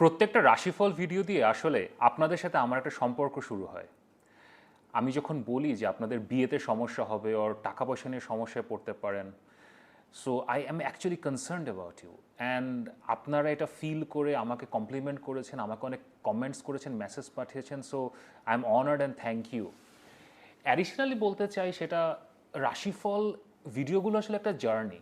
প্রত্যেকটা রাশিফল ভিডিও দিয়ে আসলে আপনাদের সাথে আমার একটা সম্পর্ক শুরু হয়। আমি যখন বলি যে আপনাদের বিয়েতে সমস্যা হবে ওর টাকা পয়সা নিয়ে সমস্যায় পড়তে পারেন so I am actually concerned about you and আপনারা এটা ফিল করে আমাকে কমপ্লিমেন্ট করেছেন, আমাকে অনেক কমেন্টস করেছেন মেসেজ পাঠিয়েছেন so I am honoured and thank you additionally বলতে চাই সেটা রাশিফল ভিডিওগুলো আসলে একটা জার্নি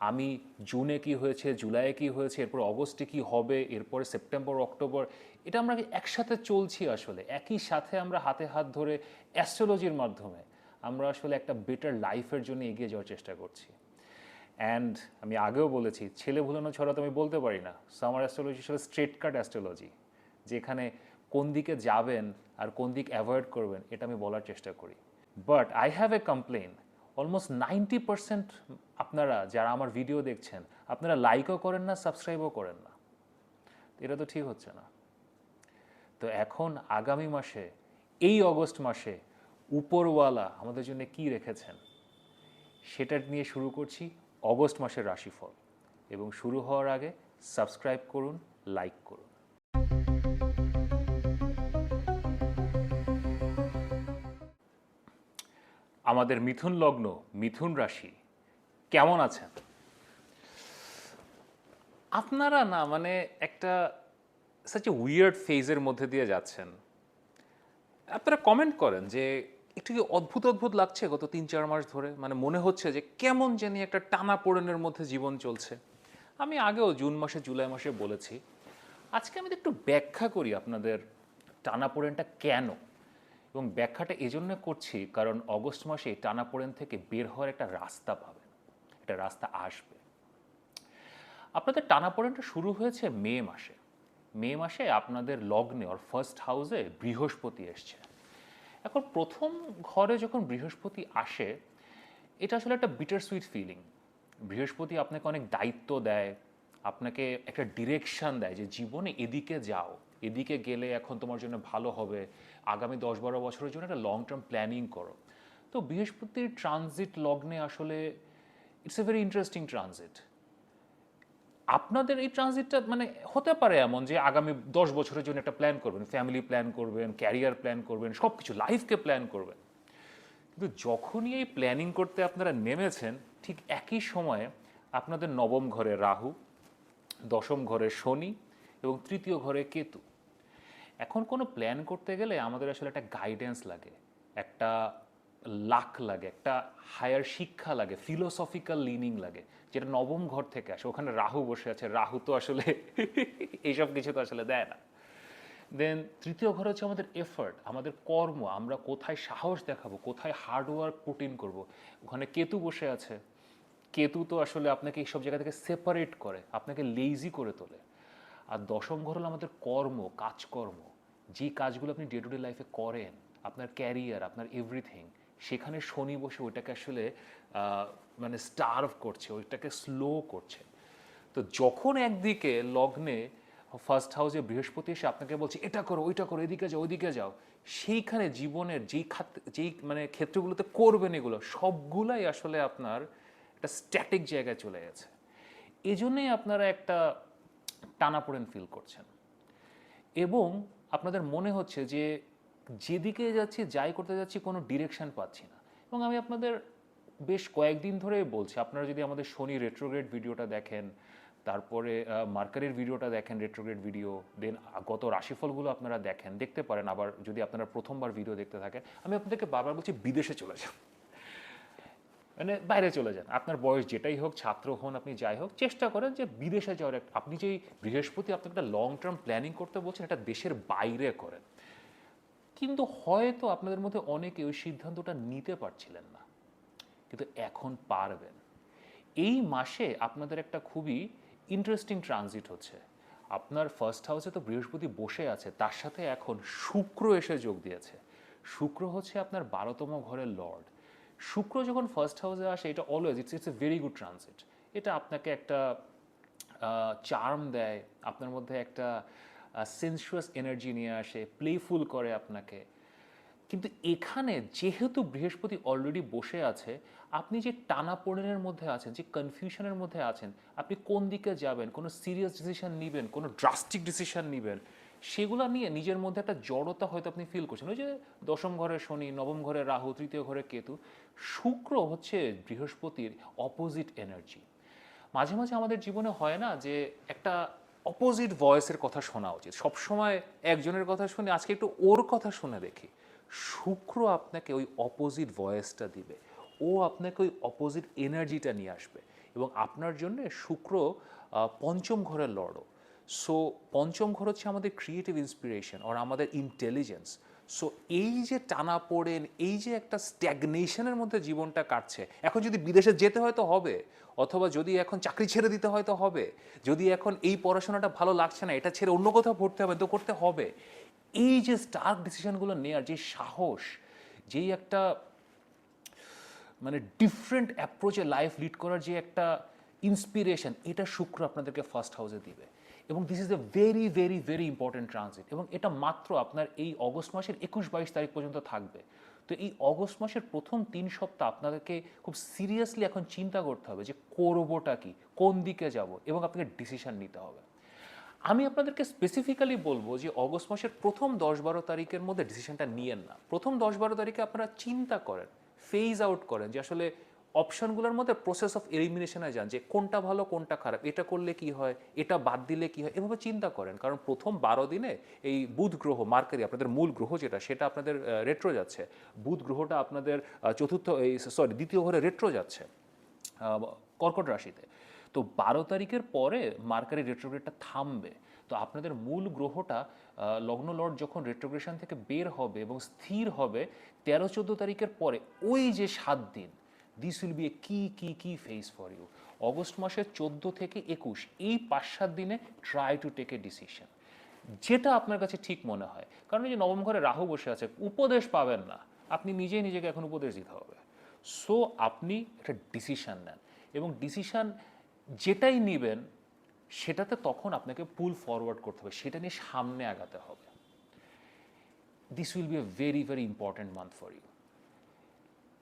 আমি জুনে কি হয়েছে, জুলাইয়ে কি হয়েছে, এরপর অগস্টে কি হবে, এরপরে সেপ্টেম্বর, অক্টোবর, এটা আমরা একসাথে চলছি আসলে। একই সাথে আমরা হাতে হাত ধরে অ্যাস্ট্রোলজির মাধ্যমে আমরা আসলে একটা বেটার লাইফের জন্য এগিয়ে যাওয়ার চেষ্টা করছি। অ্যান্ড আমি আগেও বলেছি, ছেলে ভুলানো ছড়া তো আমি বলতে পারি না। সামার অ্যাস্ট্রোলজি আসলে স্ট্রেট কাট অ্যাস্ট্রোলজি যেখানে কোন দিকে যাবেন আর কোন দিক অ্যাভয়েড করবেন, এটা আমি বলার চেষ্টা করি। But I have a complain almost ninety percent আপনারা যারা আমার ভিডিও দেখছেন, আপনারা লাইকও করেন না সাবস্ক্রাইবও করেন না। এটা তো ঠিক হচ্ছে না। তো এখন আগামী মাসে, এই অগস্ট মাসে উপরওয়ালা আমাদের জন্য কি রেখেছেন, সেটা নিয়ে শুরু করছি অগস্ট মাসের রাশিফল। এবং শুরু হওয়ার আগে সাবস্ক্রাইব করুন লাইক করুন। আমাদের মিথুন লগ্ন, মিথুন রাশি, কেমন আছেন? আপনারা না মানে একটা সাচ এ উইয়ার্ড ফেজের মধ্যে দিয়ে যাচ্ছেন। আপনারা কমেন্ট করেন যে একটু কি অদ্ভুত অদ্ভুত লাগছে গত তিন চার মাস ধরে? মানে মনে হচ্ছে যে কেমন জানি একটা টানা পোড়েনের মধ্যে জীবন চলছে। আমি আগেও জুন মাসে, জুলাই মাসে বলেছি, আজকে আমি একটু ব্যাখ্যা করি আপনাদের টানা পোড়েনটা কেন? এবং ব্যাখ্যাটা এজন্য করছি কারণ অগস্ট মাসে এই টানা পোড়েন থেকে বের হওয়ার একটা রাস্তা পাবেন। একটা রাস্তা আসবে। আপনাদের টানাপোড়েনটা শুরু হয়েছে মে মাসে। মে মাসে আপনাদের লগ্নে ওর ফার্স্ট হাউসে বৃহস্পতি এসছে। এখন প্রথম ঘরে যখন বৃহস্পতি আসে, এটা আসলে একটা বিটার সুইট ফিলিং বৃহস্পতি আপনাকে অনেক দায়িত্ব দেয়, আপনাকে একটা ডিরেকশন দেয় যে জীবনে এদিকে যাও। এদিকে গেলে এখন তোমার জন্য ভালো হবে। আগামী দশ বারো বছরের জন্য একটা লং টার্ম প্ল্যানিং করো। তো বৃহস্পতির ট্রানজিট লগ্নে আসলে it's a very interesting transit আপনাদের এই ট্রানজিটটা মানে হতে পারে এমন যে আগামী দশ বছরের জন্য একটা প্ল্যান করবেন ফ্যামিলি প্ল্যান করবেন ক্যারিয়ার প্ল্যান করবেন সব কিছু লাইফকে প্ল্যান করবেন। কিন্তু যখনই এই প্ল্যানিং করতে আপনারা নেমেছেন, ঠিক একই সময়ে আপনাদের নবম ঘরে রাহু, দশম ঘরে শনি এবং তৃতীয় ঘরে কেতু। এখন কোনো প্ল্যান করতে গেলে আমাদের আসলে একটা গাইডেন্স লাগে, একটা লাক লাগে, একটা হায়ার শিক্ষা লাগে ফিলোসফিক্যাল লিনিং লাগে, যেটা নবম ঘর থেকে আসে। ওখানে রাহু বসে আছে, রাহু তো আসলে এইসব কিছু তো আসলে দেয় না। দেন তৃতীয় ঘর হচ্ছে আমাদের এফার্ট আমাদের কর্ম, আমরা কোথায় সাহস দেখাবো, কোথায় হার্ডওয়ার্ক পুট ইন করব। ওখানে কেতু বসে আছে। কেতু তো আসলে আপনাকে এইসব জায়গা থেকে সেপারেট করে, আপনাকে লেজি করে তোলে। আর দশম ঘর হলো আমাদের কর্ম, কাজকর্ম। যে কাজগুলো আপনি ডে টু ডে লাইফে করেন, আপনার ক্যারিয়ার আপনার এভরিথিং সেখানে শনি বসে ওইটাকে আসলে মানে স্টার্ভ করছে, ওইটাকে স্লো করছে। তো যখন একদিকে লগ্নে ফার্স্ট হাউসে বৃহস্পতি এসে আপনাকে বলছে, এটা করো, ওইটা করো, এদিকে যাও, ওইদিকে যাও। সেইখানে জীবনের যেই খাত, যেই মানে ক্ষেত্রগুলোতে করবেন এগুলো, সবগুলাই আসলে আপনার একটা স্ট্যাটিক জায়গায় চলে গেছে। এই জন্যই আপনারা একটা টানাপোড়েন ফিল করছেন। এবং আপনাদের মনে হচ্ছে যে যেদিকে যাচ্ছি, যাই করতে যাচ্ছি, কোনো ডিরেকশন পাচ্ছি না। এবং আমি আপনাদের বেশ কয়েকদিন ধরে বলছি, আপনারা যদি আমাদের শনি রেট্রোগ্রেড ভিডিওটা দেখেন, তারপরে মার্কারের ভিডিওটা দেখেন রেট্রোগ্রেড ভিডিও দেন গত রাশিফলগুলো আপনারা দেখেন, দেখতে পারেন। আবার যদি আপনারা প্রথমবার ভিডিও দেখতে থাকেন, আমি আপনাদেরকে বারবার বলছি, বিদেশে চলে যান। মানে বাইরে চলে যান। আপনার বয়স যেটাই হোক, ছাত্র হন আপনি, যাই হোক, চেষ্টা করেন যে বিদেশে যাওয়ার একটা আপনি যেই বৃহস্পতি আপনাকে একটা লং টার্ম প্ল্যানিং করতে বলছেন, এটা দেশের বাইরে করেন। কিন্তু হয়তো আপনাদের মধ্যে অনেকে ওই সিদ্ধান্তটা নিতে পারছিলেন না। কিন্তু এখন পারবেন। এই মাসে আপনাদের একটা খুবই ইন্টারেস্টিং ট্রানজিট হচ্ছে। আপনার ফার্স্ট হাউসে তো বৃহস্পতি বসে আছে, তার সাথে এখন শুক্র এসে যোগ দিয়েছে। শুক্র হচ্ছে আপনার বারোতম ঘরের লর্ড শুক্র যখন ফার্স্ট হাউসে আসে, এটা always it's it's a very good transit এটা আপনাকে একটা চার্ম দেয়, আপনার মধ্যে একটা সেন্সুয়াস এনার্জি নিয়ে আসে প্লেফুল করে আপনাকে। কিন্তু এখানে যেহেতু বৃহস্পতি অলরেডি বসে আছে, আপনি যে টানাপোড়েনের মধ্যে আছেন, যে কনফিউশনের মধ্যে আছেন, আপনি কোন দিকে যাবেন, কোনো সিরিয়াস ডিসিশন নেবেন, কোনো ড্রাস্টিক ডিসিশন নেবেন সেগুলো নিয়ে নিজের মধ্যে একটা জড়তা হয়তো আপনি ফিল করছেন। ওই যে দশম ঘরে শনি, নবম ঘরে রাহু, তৃতীয় ঘরে কেতু, শুক্র হচ্ছে বৃহস্পতির অপোজিট এনার্জি মাঝে মাঝে আমাদের জীবনে হয় না যে একটা অপোজিট ভয়েসের কথা শোনা উচিত। সবসময় একজনের কথা শুনে আজকে একটু ওর কথা শুনে দেখি। শুক্র আপনাকে ওই অপোজিট ভয়েসটা দিবে। ও আপনাকে ওই অপোজিট এনার্জিটা নিয়ে আসবে। এবং আপনার জন্য শুক্র পঞ্চম ঘরের লড়ো সো পঞ্চম ঘর হচ্ছে আমাদের ক্রিয়েটিভ ইন্সপিরেশন আর আমাদের ইন্টেলিজেন্স সো এই যে টানা পড়েন এই যে একটা স্ট্যাগনেশনের মধ্যে জীবনটা কাটছে, এখন যদি বিদেশে যেতে হয় তো হবে, অথবা যদি এখন চাকরি ছেড়ে দিতে হয় তো হবে, যদি এখন এই পড়াশোনাটা ভালো লাগছে না, এটা ছেড়ে অন্য কোথাও পড়তে হবে তো করতে হবে। এই যে স্টার্ক ডিসিশনগুলো নেওয়ার যে সাহস, যেই একটা মানে ডিফারেন্ট অ্যাপ্রোচে লাইফ লিড করার যে একটা ইন্সপিরেশন এটা শুক্র আপনাদেরকে ফার্স্ট হাউসে দিবে। এবং this is a very very very important transit এবং এটা মাত্র আপনার এই অগস্ট মাসের একুশ বাইশ তারিখ পর্যন্ত থাকবে। তো এই অগস্ট মাসের প্রথম তিন সপ্তাহ আপনাদেরকে খুব সিরিয়াসলি এখন চিন্তা করতে হবে যে করবোটা কি, কোন দিকে যাব এবং আপনাকে ডিসিশন নিতে হবে। আমি আপনাদেরকে স্পেসিফিক্যালি বলব যে অগস্ট মাসের প্রথম দশ বারো তারিখের মধ্যে ডিসিশনটা নিয়েন না। প্রথম দশ বারো তারিখে আপনারা চিন্তা করেন ফেজ আউট করেন যে আসলে অপশনগুলোর মধ্যে প্রসেস অফ এলিমিনেশনে যান যে কোনটা ভালো, কোনটা খারাপ, এটা করলে কি হয়, এটা বাদ দিলে কি হয়, এভাবে চিন্তা করেন। কারণ প্রথম বারো দিনে এই বুধ গ্রহ মার্কারি আপনাদের মূল গ্রহ যেটা, সেটা আপনাদের রেট্রো যাচ্ছে। বুধ গ্রহটা আপনাদের চতুর্থ, এই সরি দ্বিতীয় ঘরে রেট্রো যাচ্ছে কর্কট রাশিতে। তো বারো তারিখের পরে মার্কারি রেট্রোগ্রেডটা থামবে। তো আপনাদের মূল গ্রহটা লগ্ন লর্ড যখন রেট্রোগ্রেশন থেকে বের হবে এবং স্থির হবে, তেরো চোদ্দ তারিখের পরে, ওই যে সাত দিন দিস উইল বি এ কি কি কি ফেস ফর ইউ অগস্ট মাসের চোদ্দ থেকে একুশ, এই পাঁচ সাত দিনে try to take a decision যেটা আপনার কাছে ঠিক মনে হয়। কারণ এই যে নবম ঘরে রাহু বসে আছে, উপদেশ পাবেন না। আপনি নিজেই নিজেকে এখন উপদেশ দিতে হবে। সো আপনি একটা ডিসিশন নেন। এবং ডিসিশন যেটাই নেবেন, সেটাতে তখন আপনাকে পুল ফরওয়ার্ড করতে হবে। সেটা নিয়ে সামনে আগাতে হবে। This will be a very very important month for you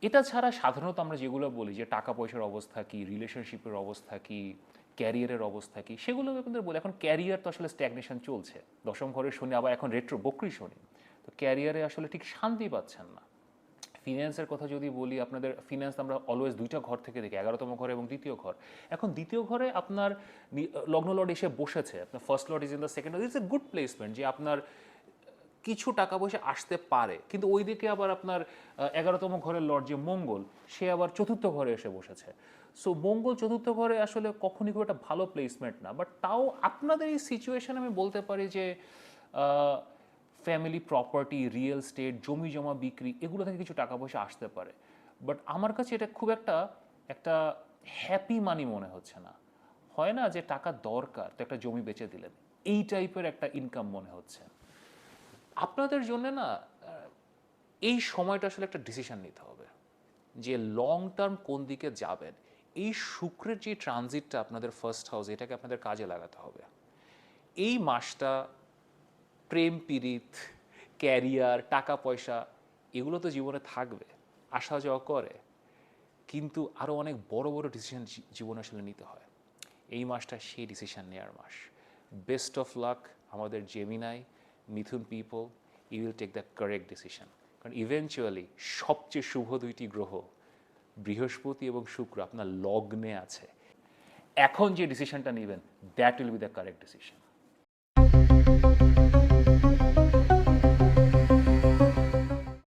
এটা ছাড়া সাধারণত আমরা যেগুলো বলি যে টাকা পয়সার অবস্থা কি রিলেশনশিপের অবস্থা কি ক্যারিয়ারের অবস্থা কি, সেগুলো আপনাদের বলি। এখন ক্যারিয়ার তো আসলে স্ট্যাগনেশন চলছে। দশম ঘরে শনি, আবার এখন রেট্রো বকরি শনি। তো ক্যারিয়ারে আসলে ঠিক শান্তি পাচ্ছেন না। ফিনান্সের কথা যদি বলি, আপনাদের ফিনান্স আমরা অলওয়েজ দুইটা ঘর থেকে দেখি, এগারোতম ঘর এবং দ্বিতীয় ঘর। এখন দ্বিতীয় ঘরে আপনার লগ্ন লর্ড এসে বসেছে। আপনার first lord is in the second it's a good placement যে আপনার কিছু টাকা পয়সা আসতে পারে। কিন্তু ওইদিকে আবার আপনার এগারোতম ঘরের লর্ড যে মঙ্গল, সে আবার চতুর্থ ঘরে এসে বসেছে। সো মঙ্গল চতুর্থ ঘরে আসলে কখনই খুব একটা ভালো প্লেসমেন্ট না। বাট তাও আপনাদের এই সিচুয়েশন আমি বলতে পারি যে ফ্যামিলি প্রপার্টি রিয়েল স্টেট জমি জমা বিক্রি, এগুলো থেকে কিছু টাকা পয়সা আসতে পারে। বাট আমার কাছে এটা খুব একটা একটা হ্যাপি মানি মনে হচ্ছে না। হয় না যে টাকা দরকার, তো একটা জমি বেচে দিলেন। এই টাইপের একটা ইনকাম মনে হচ্ছে। আপনাদের জন্য না এই সময়টা আসলে একটা ডিসিশন নিতে হবে যে লং টার্ম কোন দিকে যাবেন। এই শুক্রের যে ট্রানজিটটা আপনাদের ফার্স্ট হাউস এটাকে আপনাদের কাজে লাগাতে হবে। এই মাসটা প্রেম পীড়িত ক্যারিয়ার টাকা পয়সা এগুলো তো জীবনে থাকবে, আসা যাওয়া করে। কিন্তু আরও অনেক বড় বড় ডিসিশন জীবনে আসলে নিতে হয়। এই মাসটা সেই ডিসিশন নেওয়ার মাস। বেস্ট অফ লাক আমাদের Gemini Mithun people you will take the correct decision কারণ ইভেনচুয়ালি সবচেয়ে শুভ দুইটি গ্রহ, বৃহস্পতি এবং শুক্র, আপনার লগ্নে আছে। এখন যে ডিসিশনটা নেবেন that will be the correct decision